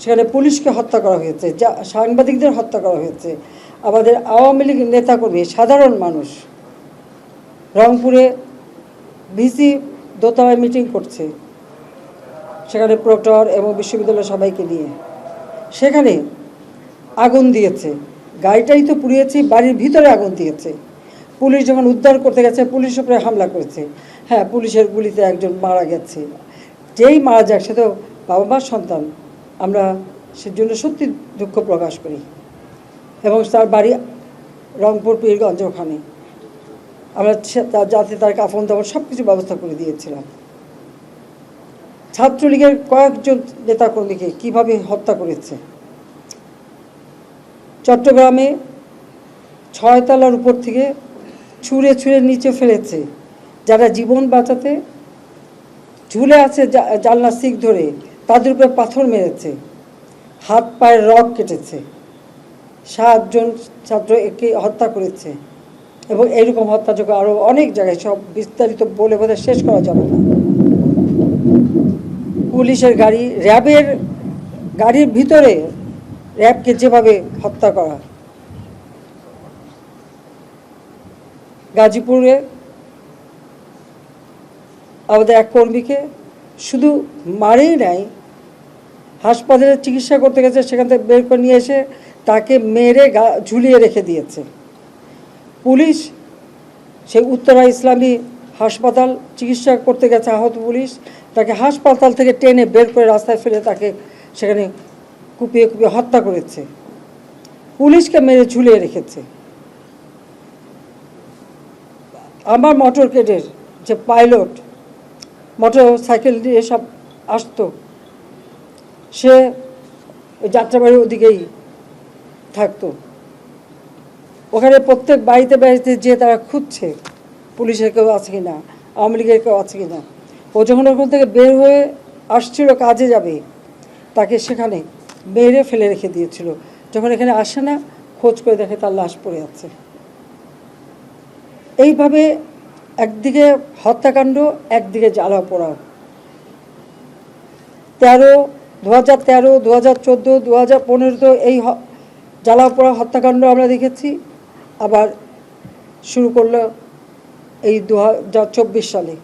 সেখানে পুলিশকে হত্যা করা হয়েছে, যা সাংবাদিকদের হত্যা করা হয়েছে। আমাদের আওয়ামী লীগ নেতাকর্মী, সাধারণ মানুষ। রংপুরে ভিসি দোতলায় মিটিং করছে। সেখানে প্রক্টর এবং বিশ্ববিদ্যালয়ের সবাইকে নিয়ে। সেখানে আগুন দিয়েছে। গাড়িটাই তো পুড়িয়েছে, বাড়ির ভিতরে আগুন দিয়েছে। পুলিশ যখন উদ্ধার করতে গেছে পুলিশ উপরে হামলা করেছে। হ্যাঁ পুলিশের গুলিতে একজন মারা গেছে। যেই মারা যাক, সে তো বাবা মার সন্তান। আমরা সেজন্য সত্যি দুঃখ প্রকাশ করি। এবং তার বাড়ি রংপুর, পীরগঞ্জ ওখানে। আমরা যাতে তার কাফন দাফন সব কিছু ব্যবস্থা করে দিয়েছিলাম। ছাত্রলীগের কয়েকজন নেতাকর্মীকে কীভাবে হত্যা করেছে? চট্টগ্রামে ছয়তলার উপর থেকে ছুঁড়ে ছুঁড়ে নিচে ফেলেছে। যারা জীবন বাঁচাতে ঝুলে আছে জানলা শিক ধরে তাদের উপরে পাথর মেরেছে। হাত, পায়ের রক কেটেছে। সাতজন ছাত্র একে হত্যা করেছে এবং এইরকম হত্যাযোগ্য আরও অনেক জায়গায়, সব বিস্তারিত বলে বোধ শেষ করা যাবে না। পুলিশের গাড়ি, র্যাবের গাড়ির ভিতরে র্যাবকে যেভাবে হত্যা করা। গাজীপুরে আমাদের এক কর্মীকে শুধু মারেই নাই হাসপাতালে চিকিৎসা করতে গেছে, সেখান থেকে বের করে নিয়ে এসে তাকে মেরে ঝুলিয়ে রেখে দিয়েছে। পুলিশ, সেই উত্তরা ইসলামী হাসপাতাল চিকিৎসা করতে গেছে, আহত পুলিশ। তাকে হাসপাতাল থেকে টেনে বের করে রাস্তায় ফেলে তাকে সেখানে কুপিয়ে কুপিয়ে হত্যা করেছে। পুলিশকে মেরে ঝুলিয়ে রেখেছে। আমার মোটর কেডের যে পাইলট মোটর সাইকেল দিয়ে সব আসতো। সে যাত্রাবাড়ির ওদিকেই থাকতো। ওখানে প্রত্যেক বাড়িতে বাড়িতে যে তারা খুঁজছে, পুলিশের কেউ আছে কি না আওয়ামী লীগের কেউ আছে কি না ও যখন ওখান থেকে বের হয়ে আসছিল কাজে যাবে, তাকে সেখানে মেরে ফেলে রেখে দিয়েছিল। যখন এখানে আসে না, খোঁজ করে দেখে তার লাশ পড়ে আছে। এইভাবে একদিকে হত্যাকাণ্ড, একদিকে জ্বালা পোড়া। তেরো দু হাজার তেরো দু হাজার চোদ্দ দু হাজার পনেরো এই হ- জ্বালা হত্যাকাণ্ড আমরা দেখেছি। আবার শুরু করল এই দু হাজার চব্বিশ সালে।